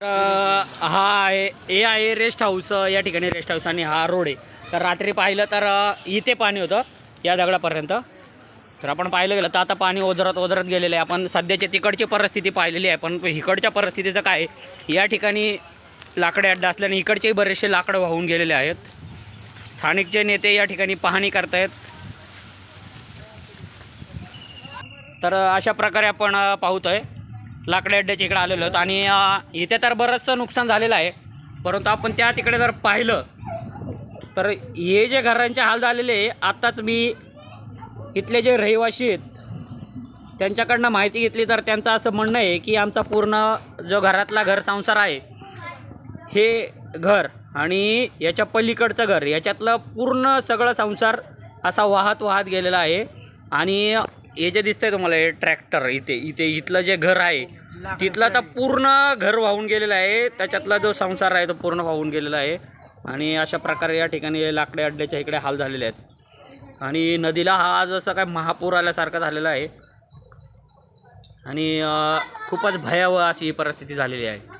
हा आहे हे आहे रेस्ट हाऊस या ठिकाणी रेस्ट हाऊस आणि हा रोड आहे. तर रात्री पाहिलं तर इथे पाणी होतं या दगडापर्यंत. तर आपण पाहिलं गेलं तर आता पाणी ओझरत ओझरत गेलेलं आहे. आपण सध्याची तिकडची परिस्थिती पाहिलेली आहे पण इकडच्या परिस्थितीचं काय आहे? या ठिकाणी लाकडे अड्डा असल्याने इकडचेही बरेचसे लाकडं वाहून गेलेले आहेत. स्थानिकचे नेते या ठिकाणी पाहणी करतायत. तर अशा प्रकारे आपण अ, पाहतोय. लाकडे अड्ड्याच्या इकडे आलेलो आहोत. आणि इथे तर बरंचसं नुकसान झालेलं आहे. परंतु आपण त्या तिकडे जर पाहिलं तर हे जे घरांचे हाल झालेले आहे आत्ताच मी इथले जे रहिवासी आहेत त्यांच्याकडनं माहिती घेतली तर त्यांचं असं म्हणणं आहे की आमचा पूर्ण जो घरातला घर संसार आहे हे घर आणि याच्या पलीकडचं घर याच्यातलं पूर्ण सगळं संसार असा वाहत वाहत गेलेला आहे. आणि हे जे दिसतंय तुम्हाला हे ट्रॅक्टर इथे इथे इथलं जे घर आहे तिथलं आता पूर्ण घर वाहून गेलेलं आहे. त्याच्यातला जो संसार आहे तो पूर्ण वाहून गेलेला आहे. आणि अशा प्रकारे या ठिकाणी लाकडे अड्ड्याच्या इकडे हाल झालेले आहेत. आणि नदीला हा जसं काय महापूर आल्यासारखा झालेला आहे. आणि खूपच भयावह अशी परिस्थिती झालेली आहे.